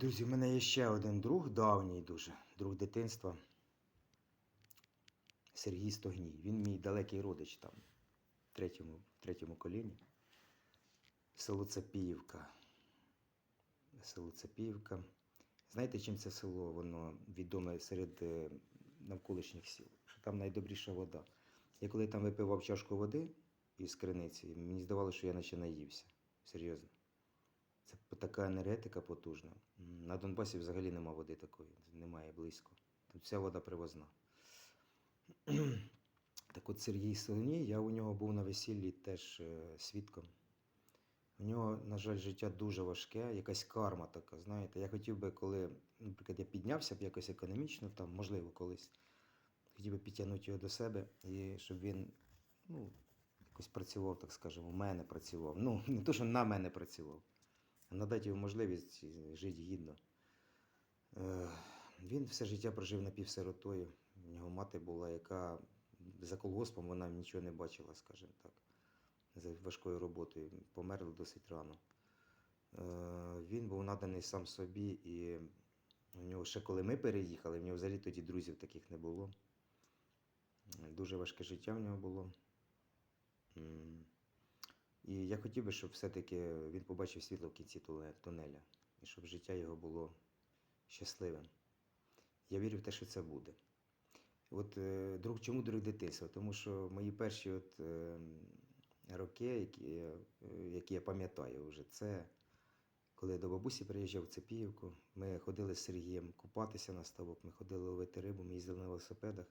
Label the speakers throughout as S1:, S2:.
S1: Друзі, в мене є ще один друг, давній дуже, друг дитинства. Сергій Стогній. Він мій далекий родич там, в третьому, третьому коліні. Село Цапіївка. Село Цапіївка. Знаєте, чим це село? Воно відоме серед е, навколишніх сіл, що там найдобріша вода. Я коли там випивав чашку води із криниці, мені здавалося, що я наче наївся. Серйозно. Це така енергетика потужна. На Донбасі взагалі нема води такої, немає близько. Тут вся вода привозна. так от Сергій Селеній, я у нього був на весіллі теж е, свідком. У нього, на жаль, життя дуже важке, якась карма така, знаєте. Я хотів би, коли, наприклад, я піднявся б якось економічно, там, можливо, колись, хотів би підтягнути його до себе, і щоб він ну, якось працював, так скажемо, у мене працював. Ну, не то, що на мене працював надати йому можливість жити гідно. Е, Він все життя прожив напівсиротою. У нього мати була, яка за колгоспом вона нічого не бачила, скажімо так, за важкою роботою. Померла досить рано. Е, Він був наданий сам собі, і у нього ще коли ми переїхали, в нього взагалі тоді друзів таких не було. Е, Дуже важке життя в нього було. І я хотів би, щоб все-таки він побачив світло в кінці тунеля, і щоб життя його було щасливим. Я вірю в те, що це буде. От е, друг, чому друг дитинства? Тому що мої перші от, е, роки, які, я- е, які я пам'ятаю вже, це коли я до бабусі приїжджав в Цепіївку, ми ходили з Сергієм купатися на ставок, ми ходили ловити рибу, ми їздили на велосипедах.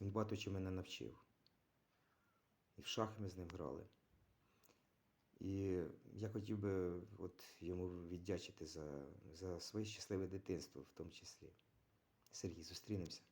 S1: Він багато чого мене навчив. І в шахи ми з ним грали. І я хотів би от йому віддячити за, за своє щасливе дитинство в тому числі. Сергій, зустрінемося.